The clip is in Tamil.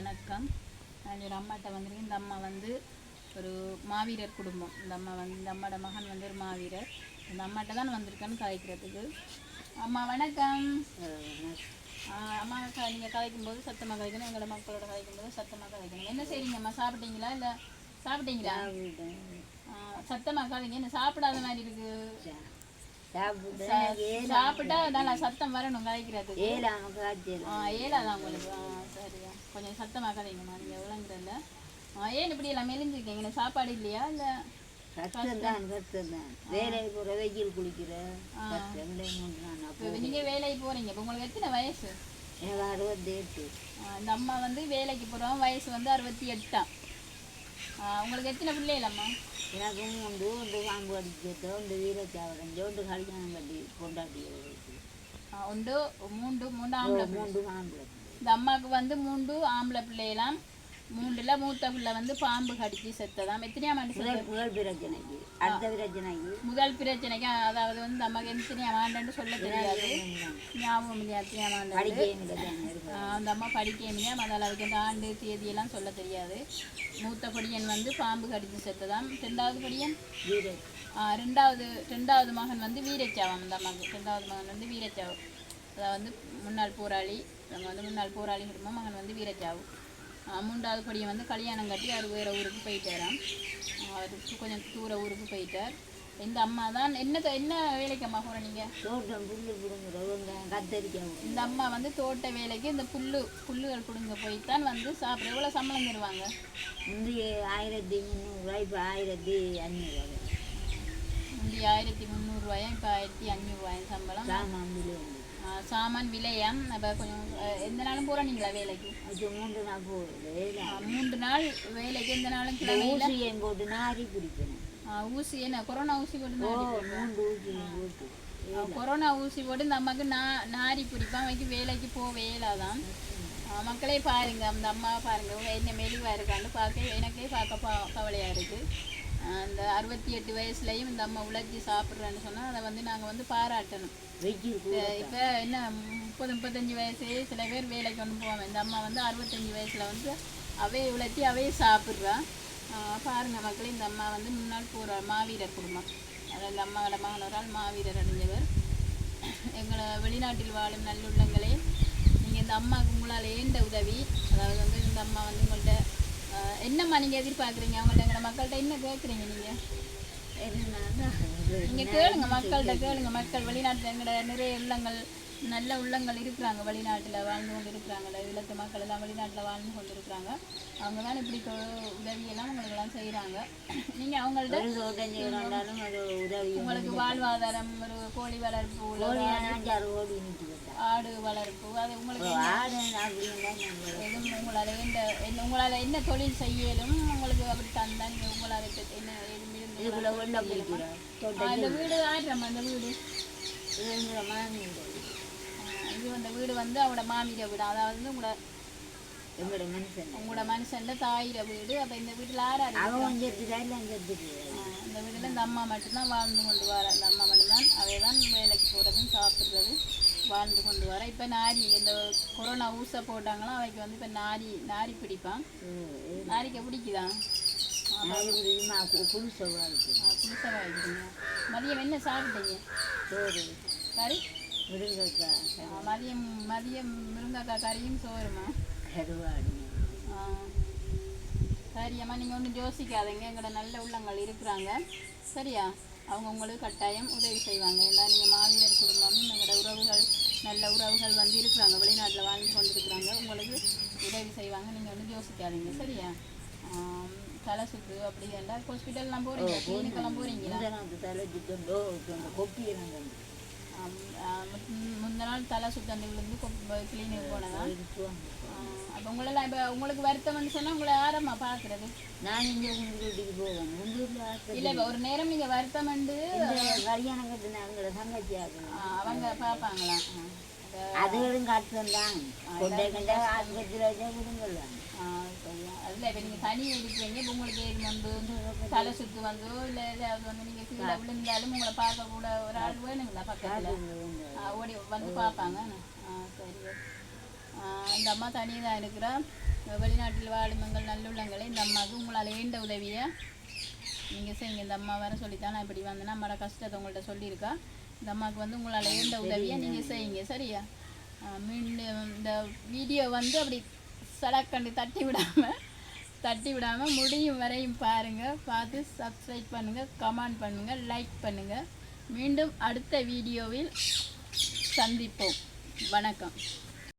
வணக்கம். நான் ஒரு அம்மாட்ட வந்திருக்கேன். இந்த அம்மா வந்து ஒரு மாவீரர் குடும்பம். இந்த அம்மா வந்து இந்த அம்மாவோட மகன் வந்து ஒரு மாவீரர். இந்த அம்மாட்ட தான் வந்திருக்கேன்னு கதைக்கிறதுக்கு அம்மா வணக்கம். அம்மா நீங்கள் கதைக்கும் போது சத்தமாக கதைக்கணும் எங்களோட மக்களோட கதைக்கும் போது சத்தமாக கதைக்கணும் என்ன செய்றீங்கம்மா சாப்பிட்டீங்களா? இல்லை சாப்பிட்டீங்களா? சத்தமாக கதைங்க என்ன சாப்பிடாத மாதிரி இருக்கு? சாப்பிட்டா நல்லா சத்தம் வரணும் கதைக்கிறதுக்கு ஆ ஏழாதான் உங்களுக்கு? சரியா. கொஞ்சம் சத்தமாக கதைங்கம்மா நீங்கள் விளங்குறதில்ல ஏன் இப்படி எல்லாம் மெலிஞ்சிருக்கீங்க? எனக்கு சாப்பாடு இல்லையா? இல்லை கஷ்டம்தான் கஷ்டம்தான் வேலை போகிற வெயில் குளிக்கிற. நீங்கள் வேலைக்கு போகிறீங்க இப்போ உங்களுக்கு எத்தனை வயசு? எனக்கு அறுபத்தி எட்டு இந்த அம்மா வந்து வேலைக்கு போகிறோம் வயசு வந்து அறுபத்தி எட்டாம். உங்களுக்கு எத்தனை பிள்ளைகளம்மா எனக்கு மூன்று ஒன்று பாம்பு அடிச்சது ஒன்று வீரச்சாவரஞ்சு ஒன்று கல்யாணம் கட்டி கொண்டாடி உண்டு மூன்று மூன்று ஆம்பளை. மூன்று மாம்பழம் இந்த அம்மாவுக்கு வந்து மூன்று ஆம்பளை பிள்ளைகளாம் மூன்றுல மூத்த பிள்ளை வந்து பாம்பு கடிச்சு செத்ததாம். எத்தனையாம் ஆண்டு? முதல் பிரச்சனைக்கு. அடுத்த பிரச்சனைக்கு. முதல் பிரச்சனைக்கு அதாவது வந்து இந்த அம்மாக்கு எத்தனையாம் ஆண்டுன்னு சொல்ல தெரியாது. ஞாபகம் இல்லையா எத்தனையாம் ஆண்டு? அந்த அம்மா படிக்க முடியாது. அதில் அதுக்கு அந்த ஆண்டு தேதியெல்லாம் சொல்ல தெரியாது. மூத்த படியன் வந்து பாம்பு கடிச்சு செத்ததாம். ரெண்டாவது படியன்? ரெண்டாவது ரெண்டாவது மகன் வந்து வீரச்சாவம் அந்த அம்மாவுக்கு ரெண்டாவது மகன் வந்து வீரச்சாவு அதாவது வந்து முன்னாள் போராளி அவங்க வந்து முன்னாள் போராளி குடும்பம் மகன் வந்து வீரச்சாவு மூன்றாவது படியன் வந்து கல்யாணம் கட்டி அவர் வேறு ஊருக்கு போயிட்டாராம். அவருக்கு கொஞ்சம் தூர ஊருக்கு போயிட்டார். இந்த அம்மா தான் என்ன என்ன வேலைக்கு அம்மா போகிற நீங்கள் தோட்டம் புல்லு பிடுங்குற வெங்காயம் கத்தரிக்காய் இந்த அம்மா வந்து தோட்ட வேலைக்கு இந்த புல்லு புல்லுகள் பிடுங்க போய் தான் வந்து சாப்பிட எவ்வளோ சம்பளம் தருவாங்க? முந்தைய ஆயிரத்தி முந்நூறுரூவா இப்போ ஆயிரத்தி அஞ்சூறுவா முந்தி ஆயிரத்தி முந்நூறுரூவாயும் இப்போ ஆயிரத்தி அஞ்சூறுவாயும் சம்பளம்? சாமான் விலை வந்து ஆ, சாமான் விலையாம். அப்போ கொஞ்சம் எந்த நாளும் போகிறீங்களா வேலைக்கு? அது மூன்று நாள் போகுது மூன்று நாள் வேலைக்கு எந்த நாளும் ஊசியம் போட்டு நாரி பிடிக்கணும். ஊசி என்ன கொரோனா ஊசி போட்டு மூன்று போட்டு ஆ, கொரோனா ஊசி போட்டு இந்த அம்மாவுக்கு நா நாரி பிடிப்பான். வைக்க வேலைக்கு போக இயலாதான் ஆ, மக்களே பாருங்க அந்த அம்மா பாருங்க என்ன மெலிவாக இருக்கான்னு பார்க்க எனக்கே பார்க்க பா கவலையாக இருக்குது அந்த அறுபத்தி எட்டு வயசுலேயும் இந்த அம்மா உழைச்சி சாப்பிட்றேன்னு சொன்னால் அதை வந்து நாங்கள் வந்து பாராட்டணும். இப்போ என்ன முப்பது முப்பத்தஞ்சு வயசு சில பேர் வேலைக்கு கொண்டு போவாங்க. இந்த அம்மா வந்து அறுபத்தஞ்சு வயசில் வந்து அவையை உழைச்சி அவையே சாப்பிட்றா. பாருங்க மக்களே இந்த அம்மா வந்து முன்னாள் போகிற மாவீரர் குடும்பம். அதாவது இந்த அம்மாவோட மகனோரால் மாவீரர் அடைஞ்சவர். எங்களை வெளிநாட்டில் வாழும் நல்லுள்ளங்களே நீங்கள் இந்த அம்மாவுக்கு உங்களால் ஏண்ட உதவி? அதாவது வந்து இந்த அம்மா வந்து உங்கள்கிட்ட என்னம்மா நீங்கள் எதிர்பார்க்குறீங்க? அவங்கள்ட்ட எங்களை மக்கள்கிட்ட என்ன கேட்குறீங்க நீங்கள் நீங்க கேளுங்க மக்கள்கிட்ட கேளுங்க மக்கள். வெளிநாட்டுல எங்கட நிறைய உள்ளங்கள் நல்ல உள்ளங்கள் இருக்கிறாங்க. வெளிநாட்டுல வாழ்ந்து கொண்டு இருக்கிறாங்கல்ல இல்லத்து மக்கள் எல்லாம் வெளிநாட்டுல வாழ்ந்து கொண்டு இருக்கிறாங்க அவங்க தான் இப்படி உதவியெல்லாம் உங்களுக்கு எல்லாம் செய்யறாங்க நீங்க அவங்கள்ட்ட உங்களுக்கு வாழ்வாதாரம் ஒரு கோழி வளர்ப்பு ஆடு வளர்ப்பு அது உங்களுக்கு உங்களால் என்ன? என்ன உங்களால் என்ன தொழில் செய்யலும் உங்களுக்கு அப்படி தந்தா நீங்கள் உங்களால் என்ன இந்த வீடு ஆடுறோம் அந்த வீடு. இது அந்த வீடு வந்து அவட மாமியிட வீடு அதாவது உங்களோட எங்களோட மனுஷன். உங்களோட மனுஷன்ல தாயிட வீடு அப்ப இந்த வீட்டுல ஆறாரு அவன் செத்துட்டா இல்லை செத்துட்டு இந்த வீட்டுல இந்த அம்மா மட்டும்தான் வாழ்ந்து கொண்டு வர இந்த அம்மா மட்டும்தான் அவை தான் வேலைக்கு போறதும் சாப்பிடுறது வாழ்ந்து கொண்டு வர. இப்ப நாரி இந்த கொரோனா ஊச போட்டாங்களோ அவைக்கு வந்து இப்ப நாரி நாரி பிடிப்பான். நாரிக்க பிடிக்குதான் புதுசாக வைக்கிறீங்க மதியம் என்ன சாப்பிட்டீங்க? சோறு. கறி? முருங்கைக்காய் மதியம் மதியம் முருங்கைக்காய் கறியும் சோறுமா? கருவாடு. சரியம்மா நீங்கள் ஒன்றும் யோசிக்காதீங்க. எங்களோட நல்ல உள்ளங்கள் இருக்கிறாங்க. சரியா? அவங்க உங்களுக்கு கட்டாயம் உதவி செய்வாங்க. ஏன்னா நீங்கள் மாவீரர் குடும்பம் எங்களோட உறவுகள் நல்ல உறவுகள் வந்து இருக்கிறாங்க. வெளிநாட்டில் வாழ்ந்து கொண்டு இருக்கிறாங்க உங்களுக்கு உதவி செய்வாங்க. நீங்கள் ஒன்றும் யோசிக்காதீங்க. சரியா? தலை சுத்து அப்படி எல்லாம் ஹாஸ்பிட்டல்லாம் போகிறீங்க கிளினிக்கெல்லாம் போகிறீங்களா இந்த முந்தின நாள் தலை சுத்தண்டி விழுந்து கிளினிக் போனதா? அப்போ உங்களெல்லாம் இப்போ உங்களுக்கு வருத்தம் வந்து சொன்னால் உங்களை யாரம்மா பார்க்குறது நான் இங்கே உங்கள் வீட்டுக்கு போவேன். உங்கள் வீட்டில் ஆஸ்பத்திரி இல்லை இப்போ ஒரு நேரம் நீங்கள் வருத்தம் வந்து கல்யாணம் கட்டின எங்களோட தங்கச்சி ஆகணும் ஆ, அவங்க பார்ப்பாங்களா அதுகளும் காட்டுதான் தான் கொண்டே கண்டே ஆஸ்பத்திரியில் வச்சா அதில் இப்போ நீங்கள் தனி இருக்கிறீங்க இப்போ உங்களுக்கு ஏது வந்து தலை சுத்து வந்தோ இல்லை ஏதாவது வந்து நீங்கள் கீழே விழுந்தாலும் உங்களை பார்க்க கூட ஒரு ஆள் வேணுங்களா பக்கத்தில்? ஓடி வந்து பார்ப்பாங்க. ஆ சரி இந்த அம்மா தனியாக தான் இருக்கிறா. வெளிநாட்டில் வாழும் எங்கள் நல்லுள்ளங்களே இந்த அம்மாவுக்கு உங்களால் ஏண்ட உதவியை? நீங்கள் செய்யுங்க இந்த அம்மா வர சொல்லித்தான் நான் இப்படி வந்தேன்னா அம்மாட கஷ்டத்தை உங்கள்கிட்ட சொல்லியிருக்கா. இந்த அம்மாவுக்கு வந்து உங்களால் ஏண்ட உதவியை நீங்கள் செய்யுங்க சரியா? மீண்டும் இந்த வீடியோ வந்து அப்படி சடக்கண்டு தட்டி விடாமல் தட்டி விடாமல் முடியும் வரையும் பாருங்கள் பார்த்து சப்ஸ்கிரைப் பண்ணுங்கள் கமெண்ட் பண்ணுங்கள் லைக் பண்ணுங்கள் மீண்டும் அடுத்த வீடியோவில் சந்திப்போம். வணக்கம்.